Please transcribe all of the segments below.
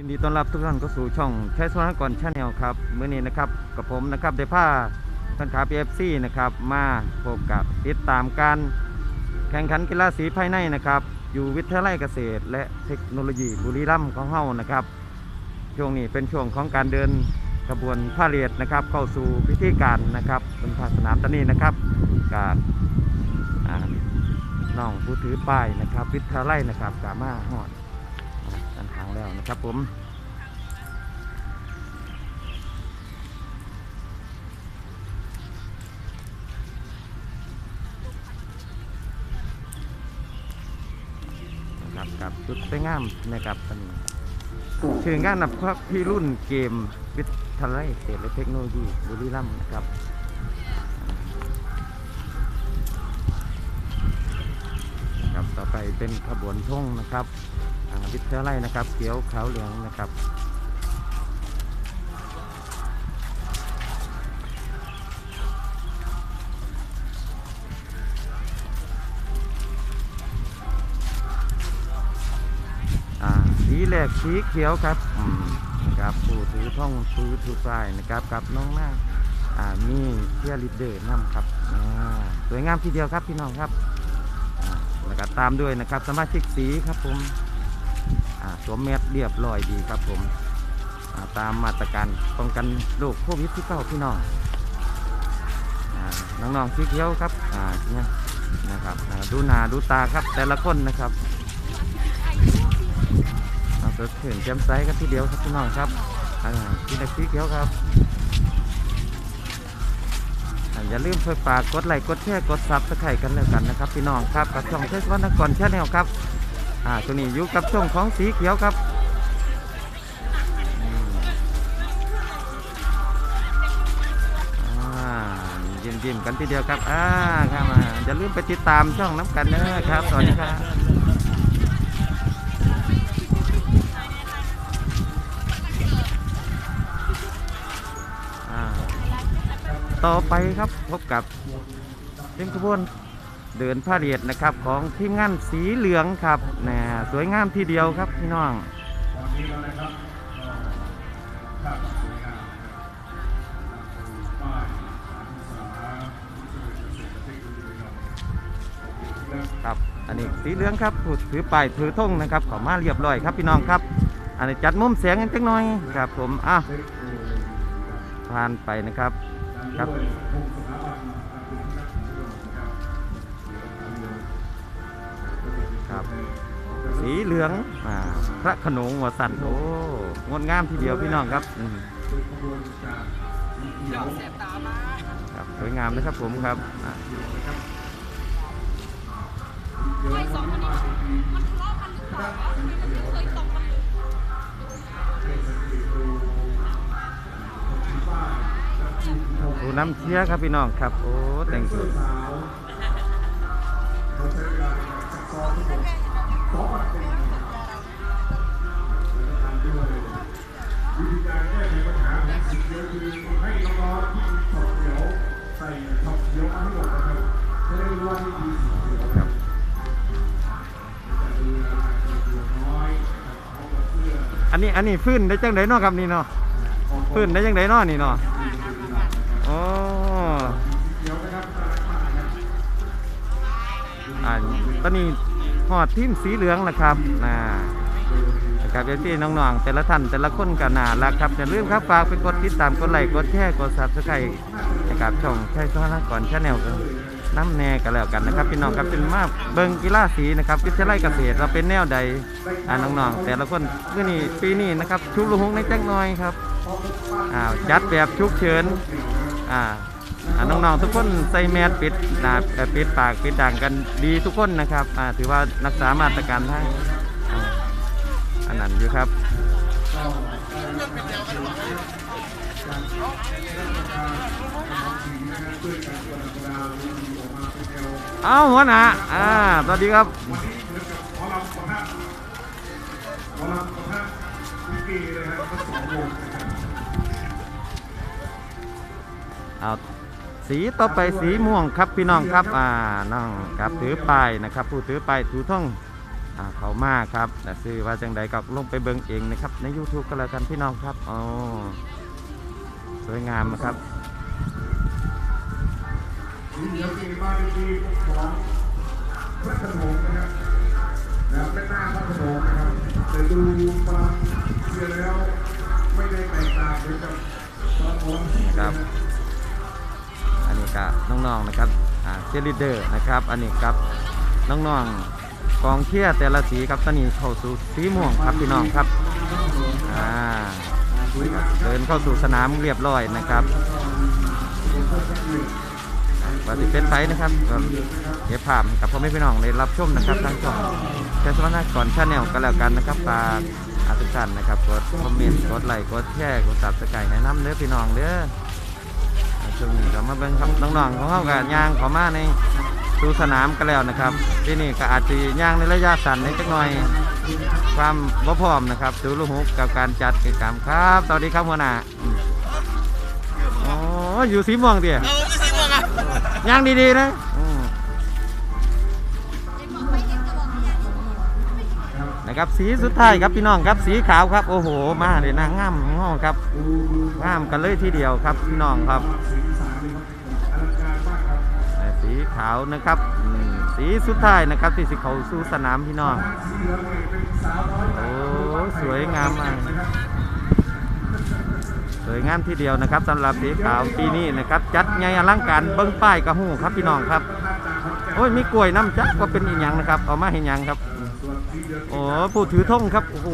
ยินดีต้อนรับทุกท่านเข้าสู่ช่องแคสวานก่อนชาแนลครับเมื่อนี้นะครับกับผมนะครับได้ผ้าท่านขาพีเอฟซีนะครับมาพบกับติดตามการแข่งขันกีฬาสีภายในนะครับ อยู่วิทยาลัยเกษตร และเทคโนโลยีบุรีรัมย์ของเฮานะครับ ช่วงนี้เป็นช่วงของการเดินกระบวนพาเหรดนะครับ เข้าสู่พิธีการนะครับบนภาสนามตอนนี้นะครับกับอ่าน้องผู้ถือป้ายนะครับ วิทยาลัยนะครับกามาหอด แล้วนะครับผมนะครับกับจุดสวยงามนะครับอันนี้ชื่องานนับพักพี่รุ่นเกมวิทยาลัยเศรษฐและเทคโนโลยีบุรีรัมย์นะครับนะครับต่อไปเป็นขบวนท่งนะครับ วิทยาลัยนะครับเขียวขาวเหลืองนะครับอ่าสีแหลกสีเขียวครับครับผู้ถือท่องถือถือป้ายนะครับกับน้องหน้าอ่ามีเชียร์ลีดเดอร์นำครับอ่าสวยงามทีเดียวครับพี่น้องครับอ่าแล้วก็ตามด้วยนะครับสมาชิกสีครับผม สวมแมสเรียบร้อยดีครับผมาตามมาตรการป้องกันโรคโควิดที่เก้าพี่น้องอ่าน้องๆสีเขียวครับอ่าเนี่ยนะครับดูหน้าดูตาครับแต่ละคนนะครับเอาสดชื่นแจ่มใสกันทีเดียวครับพี่น้องครับอ่าที่นักสีเขียวครับอย่าลืมช่วยฝากกดไลค์กดแชร์กดซับสไครต์กันแล้วกันนะครับ พี่น้องครับกับช่องเทศวันนครชาแนลครับ อ่าตัวนี้อยู่กับช่วงของสีเขียวครับอ่ายิ้มยิ้มๆกันทีเดียวครับอ่าครับมาอย่าลืมไปติดตามช่องน้ำกันนะครับ สวัสดีครับอ่าต่อไปครับพบกับเป็นขบวน เดินพาเหรดนะครับของทีมงานสีเหลืองครับนะสวยงามทีเดียวครับพี่น้องครับอันนี้สีเหลืองครับผู้ถือป้ายถือธงนะครับเขอมาเรียบร้อยครับพี่น้องครับ อันนี้จัดมุมเสียงกันจักหน่อยครับผมอะผ่านไปนะครับครับ ครับ สีเหลืองอ่าพระขนงหัวสันโอ้งดงามทีเดียวพี่น้องครับอืมครับสวยงามนะครับผมครับอ่าไอ้สองคนนี้มันทะเลาะกันหรือเปล่าวะทำไมมันไม่เคยตกกันเลยผู้น้ำเชียครับพี่น้องครับ โอ้แต่งตัวครับ อันนี้อันนี้ฟื้นได้จังไดเนาะครับนี่เนาะฟื้นได้จังไดเนาะนี่เนาะโอ้อ่าตอนนี้ หอดทีมสีเหลืองแล้วครับน่านะครับเดี๋ยวที่น้องๆ แต่ละท่านแต่ละคนกันน่ารักครับอย่าลืมครับฝากไปกดติดตามกดไลค์กดแชร์กดซับสไครต์นะครับช่องใช้สถานะก่อนชาแนลกันน้ำแน่กันแล้วกันนะครับพี่น้องครับเป็นมาเบิงกีฬาสีนะครับวิทยาลัยเกษตรเราเป็นแนวใดอ่าน้องๆ แต่ละคนเมื่อนี้ปีนี้นะครับชุบลูกหงในแจ้งน้อยครับอ่าจัดแบบชุกเฉินอ่า อ่าน้องๆทุกคนใส่แมสปิดหน้าเอ่อปิดปากปิดดังกันดีทุกคนนะครับอ่าถือว่ารักษามาตรการทางอ่าอันนั้นอยู่ครับ เอาหัวหน้าอ่าสวัสดีครับ เอา สีต่อไปสีม่วงครับพี่น้องครับอ่าน้องครับถือป้ายนะครับ ผู้ถือป้ายถือท่องอ่าเขามากครับแต่ซื้อว่าจังใดก็ลงไปเบิ่งเองนะครับใน YouTube ก็แล้วกันพี่น้องครับโอ๋อสวยงามนะครับสีเหลืองมีบ้านดีของพระขนงนะครับแล้วเป็นหน้าพระขนงนะครับแต่ดูบางเสียแล้วไม่ได้แตกต่างเลยกับพระโขนงที่ครับ อันนี้ก็น้องๆนะครับเชลิเดอร์นะครับ อันนี้ครับน้องๆกองเชียร์แต่ละสีครับตอนนี้เข้าสู่สีม่วงครับพี่น้องครับอ่าเดินเข้าสู่สนามเรียบร้อยนะครับปฏิเป็นไฟนะครับก็เก็บภาพให้กับพ่อแม่พี่น้องได้รับชมนะครับทั้งช่องแค่สมัครก่อนชาแนลก็แล้วกันนะครับฝากอาทุกท่านนะครับกดคอมเมนต์กดไลค์กดแชร์กดซับสไครต์แนะนำเด้อพี่น้องเด้อ ช่วงนี้ก็มาเบิ่งครับน้องๆของเขากับย่างเขามาในสู่สนามกันแล้วนะครับ ที่นี่ก็อาจจะย่างในระยะสั้นนิดหน่อย ความบ่พร้อมนะครับดูลูกหุกกับการจัดกิจกรรมครับสวัสดีครับหัวหน้าอืมอ๋ออยู่สีม่วงเดียย่างดีๆนะ ครับสีสุดท้ายครับพี่น้องครับสีขาวครับ โอ้โห มาเลยนางงามขอครับงามกันเลยทีเดียวครับพี่น้องครับ สีขาวนะครับสีสุดท้ายนะครับ ที่สิเขาสู่สนามพี่น้องโอ้สวยงามมากสวยงามทีเดียวนะครับสำหรับสีขาวปีนี้นะครับ จัดใหญ่อลังการเบิ้งป้ายกระหู้ครับพี่น้องครับ โอ้ยมีกล้วยน้ำจักว่าเป็นอีหยังนะครับ เอามาให้ยังครับ โอ้ผู้ถือธงครับ โอ้โห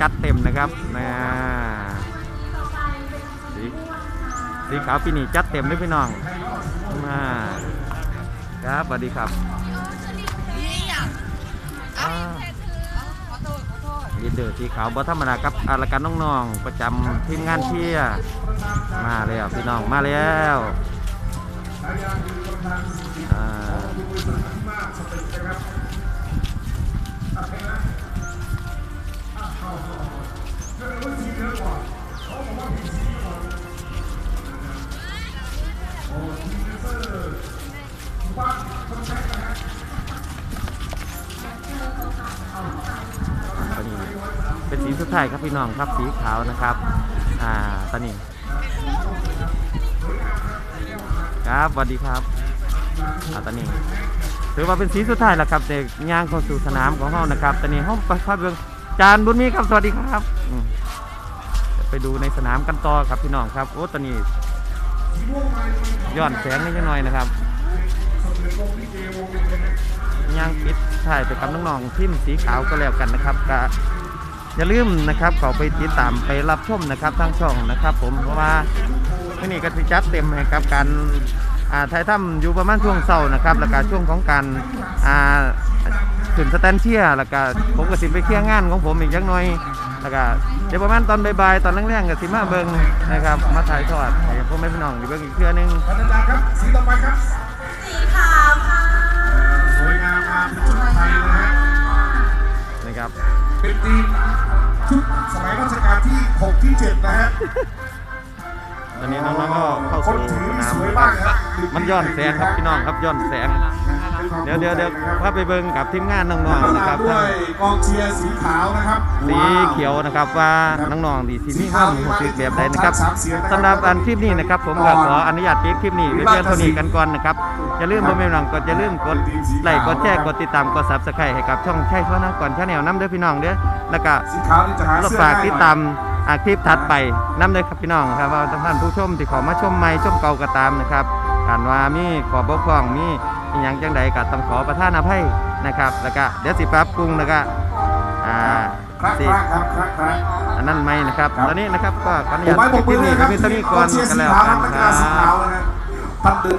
จัดเต็มนะครับนะสีสีขาวปีนี้จัดเต็มเลยพี่น้องมาครับสวัสดีครับอ่าลีดเดอร์สีขาวบอธรรมดาครับอารกันน้องๆประจำทีมงานเชียมาแล้วพี่น้องมาแล้วอ่า เป็นสีสุดท้ายครับพี่น้องครับสีขาวนะครับ อ่าตอนนี้ครับสวัสดีครับอ่าตอนนี้ถือว่าเป็นสีสุดท้ายแล้วครับเด็กย่างเข้าสู่สนามของเรานะครับ ตอนนี้ห้องประคับเบืองจานบุญมีครับสวัสดีครับอืม ไปดูในสนามกันต่อครับพี่น้องครับโอ้ตอนนี้ย้อนแสงนิดหน่อยนะครับย่างปิดถ่ายไปกับน้องๆทีมสีขาวก็แล้วกันนะครับก็อย่าลืมนะครับเขาไปติดตามไปรับชมนะครับทางช่องนะครับ ผมเพราะว่าที่นี่ก็จะจัดเต็มให้กับการอ่าถ่ายทำอยู่ประมาณช่วงเสาร์นะครับ แล้วก็ช่วงของการอ่าขึ้นสแตนเชียแล้วก็ผมก็สิไปเคลียร์งานของผมอีกจักน่อย แล้วก็เดี๋ยวประมาณตอนบ่ายๆตอนแรงๆก็สิมาเบิ่งนะครับมาถ่ายทอดให้พ่อแม่พี่น้องได้เบิ่งอีกเทื่อนึงท่านอาจารย์ครับสีต่อไปครับสีขาวค่ะสวยงามมากเป็นชุดไทยนะฮะนะครับเป็นทีมชุดสมัยรัชกาลที่6ที่7นะฮะตอนนี้น้องๆก็เข้าคนสู่ถือสนี่นามสวยนะคมารักบนะฮะมันย้อนแสงครับพี่น้องครับย้อนแสง เดี๋ยวเดี๋ยวเดี๋ยวพาไปเบิ่งกับทีมงานน้องๆนะครับด้วยกองเชียร์สีขาวนะครับสีเขียวนะครับว่าน้องๆดีสีมีความรู้สึกแบบใดนะครับสำหรับอันคลิปนี้นะครับผมก็ขออนุญาตปิดคลิปนี้ไว้เพียงเท่านี้กันก่อนนะครับอย่าลืมพ่อแม่พี่น้องกดอย่าลืมกดไลค์กดแชร์กดติดตามกด Subscribe ให้กับช่องใช่เพราะนะก่อนชาแนลน้ำเด้อพี่น้องเด้อแล้วก็สีขาวนี่จะหาเราเสื้อฝากง่ายติดหน่อยตามอาคลิปถัดไปน้ำเลยครับพี่น้องครับว่าท่านผู้ชมที่เขอมาชมใหม่ชมเก่าก็ตามนะครับการว่ามีขอบกพร่องมี อหย่างจังใดก็ต้องขอประทานอภัยนะครับ แล้วก็เดี๋ยวสิปรับปรุงแล้วก็อ่าครับสิครับครับครับครับอันนั้นไหมนะครับครับ ตอนนี้นะครับก็ขออนุผญามตไม้คปลิกปมือนี้เลยครับมีเท่านี้กก่ออนงเชียร์กันสีแล้วขาวกันันกคกีฬาสีรัขาวบ นะฮะท่านเดิน